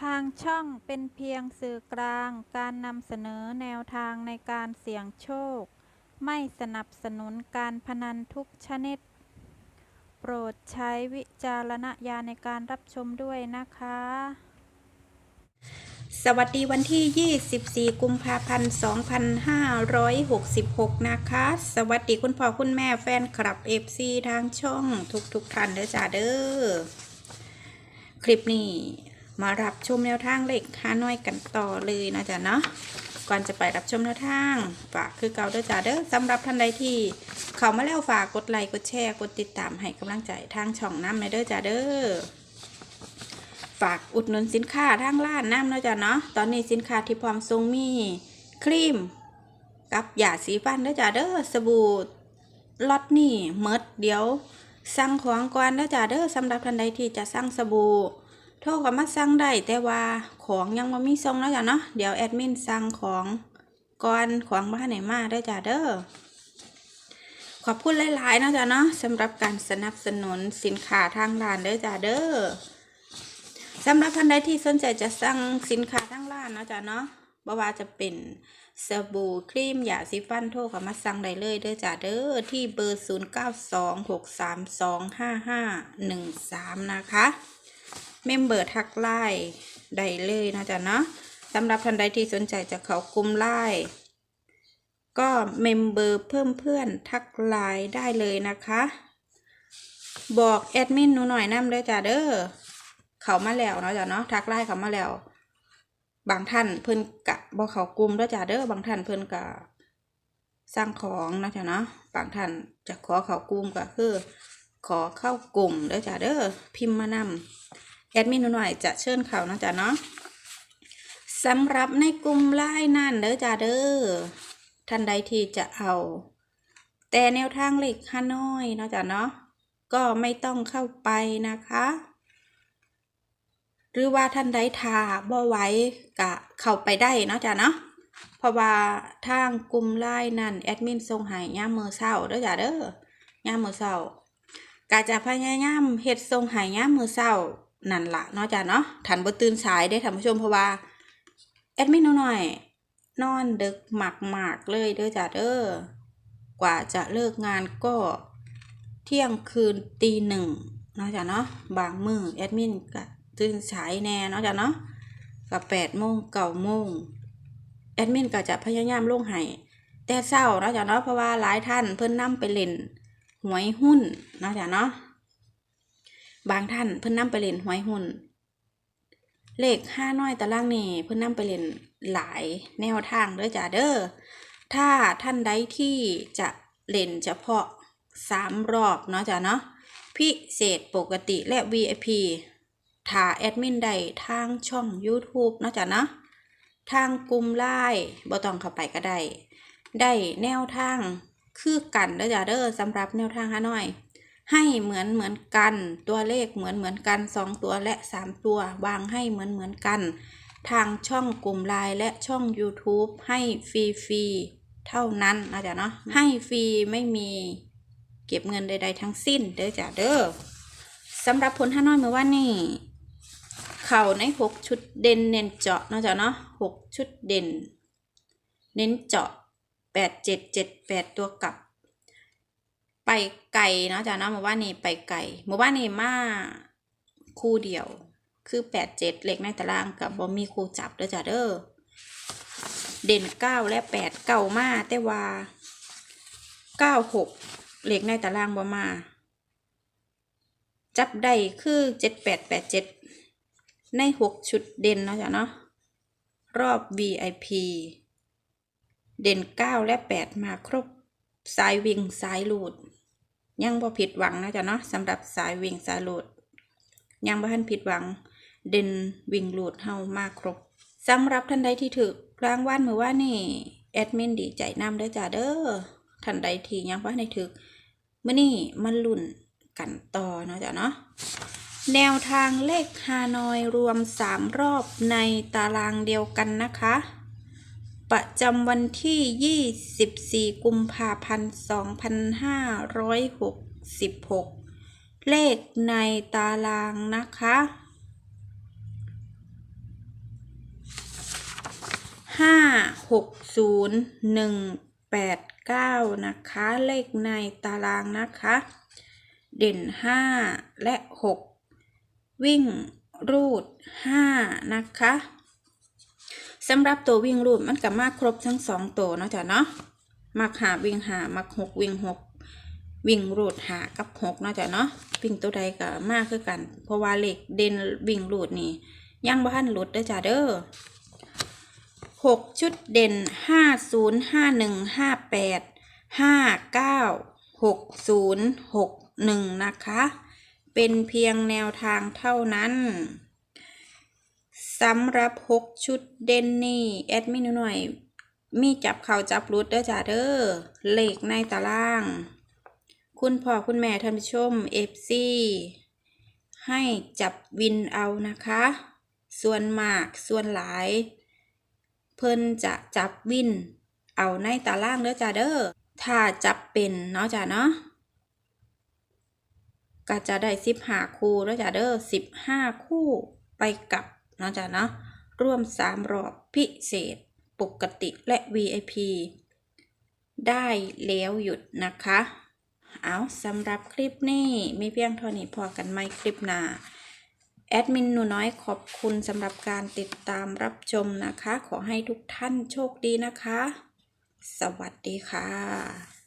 ทางช่องเป็นเพียงสื่อกลางการนำเสนอแนวทางในการเสี่ยงโชค ไม่สนับสนุนการพนันทุกชนิด โปรดใช้วิจารณญาณในการรับชมด้วยนะคะ สวัสดีวันที่ 24 กุมภาพันธ์ 2566 นะคะ สวัสดีคุณพ่อคุณแม่แฟนคลับ FC ทางช่องทุกๆท่านเด้อจ้าเด้อ คลิปนี้ มารับชมแนวทางเลขฮานอยกันต่อเลยนะจ๊ะเนาะก่อนจะไปรับชมแนวทางฝากคือเก่าเด้อจ้าเด้อสำหรับท่านใดที่ เขามาแล้วฝากกดไลค์กดแชร์กดติดตามให้กำลังใจทางช่องน้ำในเด้อจ้าเด้อฝากอุดหนุนสินค้าทางร้านน้ำนะจ้ะเนาะตอนนี้สินค้าที่พร้อมทรงมีครีมกับยาสีฟันเด้อจ้ะเด้อสบู่ล็อตนี่เมดเดี๋ยวสั่งของก่อนเด้อจ้ะเด้อสำหรับท่านใดที่จะสั่งสบู่ โทรก็มาสั่งได้แต่ว่าของยังบ่มีส่งเนาะจ้ะเนาะเดี๋ยวแอดมินสั่งของก่อนของบ้านไหนมาเด้จ้ะเด้อขอบคุณหลายๆนะจ้ะเนาะสำหรับการสนับสนุนสินค้าทางร้านเด้อจ้ะเด้อสำหรับท่านใดที่สนใจจะสั่งสินค้าทั้งร้านเนาะจ๊ะเนาะบ่ว่าจะเป็นสบู่ครีมยาสีฟันโทรเข้ามาสั่งได้เลยเด้อจ้ะเด้อที่เบอร์ 0926325513 นะคะ เมมเบอร์ทักไลน์ได้เลยนะจ๊ะเนาะสำหรับท่านใดที่สนใจจะเขากลุ่มไลน์ก็เมมเบอร์เพิ่มเพื่อนทักไลน์ได้เลยนะคะ บอกแอดมินหนูหน่อยนำเด้อจ้ะเด้อเขามาแล้วเนาะจ้ะเนาะทักไลน์เขามาแล้ว บางท่านเพิ่นกะบ่เขากลุ่มแล้วจ้ะเด้อบางท่านเพิ่นกะสร้างของนะจ้ะเนาะบางท่านจะขอเขากลุ่มก็คือ ขอเข้ากลุ่มเด้อจ้ะเด้อพิมพ์มานำ แอดมินหน่อยจะเชิญเขานะจ้ะเนาะสำหรับในกลุ่มไลน์นั่นเด้อจ้ะเด้อท่านใดที่จะเอา แต่แนวทางเลขฮานอยนะจ้ะเนาะก็ไม่ต้องเข้าไปนะคะ หรือว่าท่านใดทาบ่ไว้กะเข้าไปได้นะจ้ะเนาะเพราะว่าทางกลุ่มไลน์นั่นแอดมินส่งห้ย่ามมือเช้าเด้อจ้ะเด้อย่ามมือเช้ากะจะพยายามเฮ็ดส่งห้ย่ามมือเช้า นั่นละเนาะจ้ะเนาะทันบ่ตื่นสายได้ท่านผู้ชมเพราะว่าแอดมินน้อยนอนดึกหมากเลยเด้อจ้ะเด้อกว่าจะเลิกงานก็เที่ยงคืนตีหนึ่งเนาะจ้ะเนาะบางมือแอดมินก็ตื่นสายแน่เนาะจ้ะเนาะกับแปดโมงเก้าโมงแอดมินก็จะพยายามลงให้แต่เศร้าเนาะจ้ะเนาะเพราะว่าหลายท่านเพิ่นนํไปเล่นหวยหุ้นเนาะจ้ะเนาะ บางท่านเพิ่นนํไปเล่นหวยหุ้น เลขห้าน้อยตารางนี่เพิ่นนํไปเล่นหลายแนวทางเด้อจ้ะเด้อถ้าท่านใดที่จะเล่นเฉพาะสามรอบเนาะจ้ะเนาะพิเศษปกติและ VIP ถ้าแอดมินได้ทางช่อง YouTube เนาะจ๊ะเนาะทางกลุ่มไลน์บ่ต้องเข้าไปก็ได้ ได้แนวทางคือกันเด้อจ้ะเด้อสำหรับแนวทางฮานอย ให้เหมือนเหมือนกัน ตัวเลขเหมือนเหมือนกันสองตัวและสามตัววางให้เหมือนเหมือนกัน ทางช่องกลุ่มไลน์และช่อง YouTube ให้ฟรีฟรีๆเท่านั้นนะจ๊ะเนาะให้ฟรีไม่มีเก็บเงินใด ๆ ทั้งสิ้นเด้อจ้ะเด้อสำหรับผลฮาน้อยเมื่อวานนี้เข่าในหกชุดเด่นเน้นเจาะเนาะจ๊ะเนาะหกชุดเด่น เน้นเจาะแปดเจ็ดเจ็ดแปดตัวกลับ ไปไก่เนาะจ๊ะเนาะหมู่บ้านนี้ไปไก่หมู่บ้านนี้มาคู่เดียว คือแปดเจ็ดเล็กในตารางกับบอมีคู่จับเด้อจ้ะเด้อเด่นเก้าและแปดเก้ามาแต่ว่าเก้าหกเล็กในตารางบ่มา จับได้คือเจ็ดแปดแปดเจ็ดในหกชุดเด่นเนาะจ้ะเนาะรอบ VIP เด่นเก้าและแปดมาครบสายวิ่งสายหลุด ยังบ่ผิดหวังนะจ๊ะเนาะสำหรับสายวิ่งสายหลุดยังบ่ทันผิดหวัง เด่นวิ่งหลุดเฮามาครบสำหรับท่านใดที่ถือรางวัลเมื่อว่านี่แอดมินดีใจนำเด้จ้าเด้อท่านใดที่ยังบ่ทันได้ถือมื้อนี้มันลุ่นกันต่อเนาะจ้ะเนาะแนวทางเลขฮานอยรวม 3 รอบในตารางเดียวกันนะคะ ประจำวันที่ 24 กุมภาพันธ์ 2566 เลขในตารางนะคะ 560189 นะคะ เลขในตารางนะคะ เด่น 5 และ 6 วิ่งรูด 5 นะคะ สำหรับตัววิ่งรูดมันก็มาครบทั้งสองตัวเนาะจ้ะเนาะมักหาวิ่งหามักหกวิ่งหกวิ่งรูดหากับหกเนาะจ้ะเนาะวิ่งตัวใดก็มากคือกัน เพราะว่าเหลขเด่นวิ่งรูดนี่ยังบ่ทันหลุดเด้อจ้ะเด้อหกชุดเด่นห้าศูนย์ห้าหนึ่งห้าแปดห้าเก้าหกศูนย์หกหนึ่งนะคะ เป็นเพียงแนวทางเท่านั้น สำหรับหกชุดเด่นนี่แอดมินหน่อย มีจับเข่าจับรุดเด้อจ้าเด้อเหลขในตาราง คุณพ่อคุณแม่ท่านผู้ชมเอฟซีให้จับวินเอานะคะ ส่วนมากส่วนหลาย เพิ่นจะจับวิน เอาในตารางเด้อจ้าเด้อถ้าจับเป็นเนาะจ้าเนาะก็จะได้สิบห้าคู่เด้อจ้าเด้อสิบห้าคู่ไปกับ เนาะจ้าเนาะร่วมสามรอบพิเศษ ปกติและ VIP ได้แล้วหยุดนะคะ เอาสำหรับคลิปนี้มีเพียงเท่านี้พอกันไหมคลิปหน้าแอดมินหนูน้อยขอบคุณสำหรับการติดตามรับชมนะคะ ขอให้ทุกท่านโชคดีนะคะ สวัสดีค่ะ